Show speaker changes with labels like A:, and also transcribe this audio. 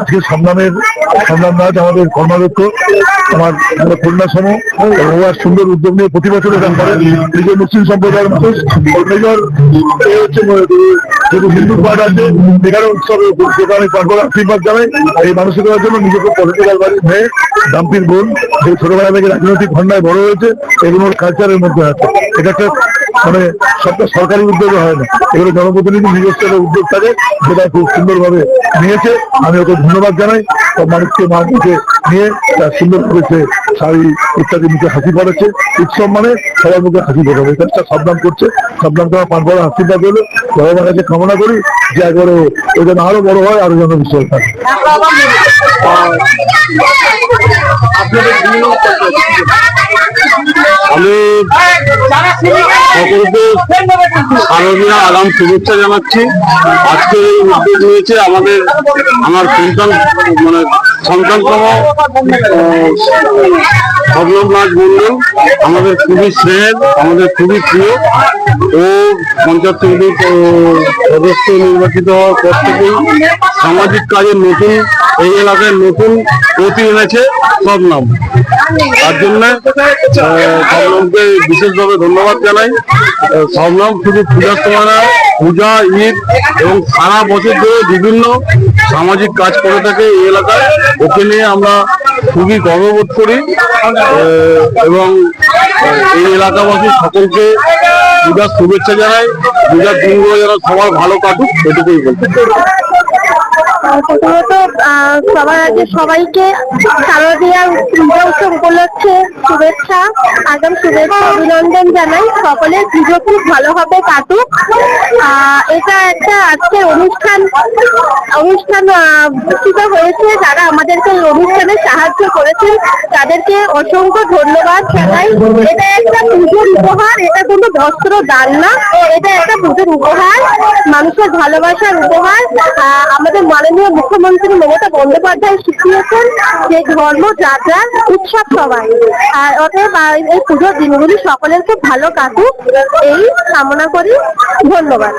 A: আজকে সংগ্রামের সংগ্রাম রাজ আমাদের কর্মাধ্যক্ষ, আমার কন্যা সম সুন্দর উদ্যোগ নিয়ে প্রতি বছর এটা করেন নিজের মুসলিম সম্প্রদায়ের মানুষ যেহেতু হিন্দু পার্ট আছে, এখানে উৎসবে দোকানে পাঠ আশীর্বাদ জানাই এই মানসিকতার জন্য নিজেকে পলিটিক্যাল বাড়ি মেয়ে ডাম্পির বোন, যে ছোটবেলা থেকে রাজনৈতিক খন্ডায় বড় হয়েছে, এগুলোর কালচারের মধ্যে আছে। এটা একটা মানে সবটা সরকারি উদ্যোগে হয় না। এগুলো জনপ্রতিনিধি নিজস্ব উদ্যোগ থাকে, যেটা খুব সুন্দরভাবে নিয়েছে। আমি ওকে ধন্যবাদ জানাই। সব মানুষকে মানুষকে নিয়ে তার সুন্দরভাবে সে শাড়ি ইত্যাদি মুখে হাসি পড়েছে উৎসব মানে সবার মুখে হাসি পড়াবে একটা সাবধান করছে। সাবধান করা পান করা আশীর্বাদ হলো ভগবানের কাছে কামনা করি যে একবারে ও যেন আরও বড় হয়, আরও যেন বিশ্বল থাকে।
B: আপনাদের
C: আমি আগাম শুভেচ্ছা জানাচ্ছি। আজকে এই উদ্যোগ নিয়েছে আমাদের আমার সন্তান মানে সন্তানতম সবলম নাথ মন্ডল আমাদের খুবই স্নেহের আমাদের খুবই প্রিয়। ও পঞ্চায়েত সমিতির সদস্য নির্বাচিত হওয়ার পর থেকেই সামাজিক কাজে নতুন, এই এলাকায় নতুন গতি এনেছে সব নাম। তার জন্য সবনামকে বিশেষভাবে ধন্যবাদ জানাই। সবনাম শুধু পূজার সময় পূজা, ঈদ এবং সারা বছর ধরে বিভিন্ন সামাজিক কাজ করে থাকে এই এলাকায়। ওকে নিয়ে আমরা খুবই গর্ববোধ করি। এবং এই এলাকাবাসী সকলকে পূজার শুভেচ্ছা জানাই। পূজার দিনগুলো যেন সবার ভালো কাটুক, এটুকুই বলতে
D: প্রথমত সবার আগে সবাইকে শারদীয়া পূজা উৎসব উপলক্ষে শুভেচ্ছা আগাম শুভেচ্ছা, অভিনন্দন জানাই। সকলের পুজো খুব ভালোভাবে কাটুক। এটা একটা আজকের অনুষ্ঠান অনুষ্ঠান অনুষ্ঠিত হয়েছে। যারা আমাদেরকে এই অনুষ্ঠানে সাহায্য করেছেন, তাদেরকে অসংখ্য ধন্যবাদ জানাই। এটা একটা পুজোর উপহার, এটা কোনো বস্ত্র দান না। এটা একটা পুজোর উপহার, মানুষের ভালোবাসার উপহার। আমাদের মাননীয় মুখ্যমন্ত্রী মমতা বন্দ্যোপাধ্যায় শিখিয়েছেন যে ধর্ম, যাত্রা, উৎসব সবাই। আর অতএব এই পুজোর দিনগুলি সকলের খুব ভালো কাটুক। এই কামনা করি। ধন্যবাদ।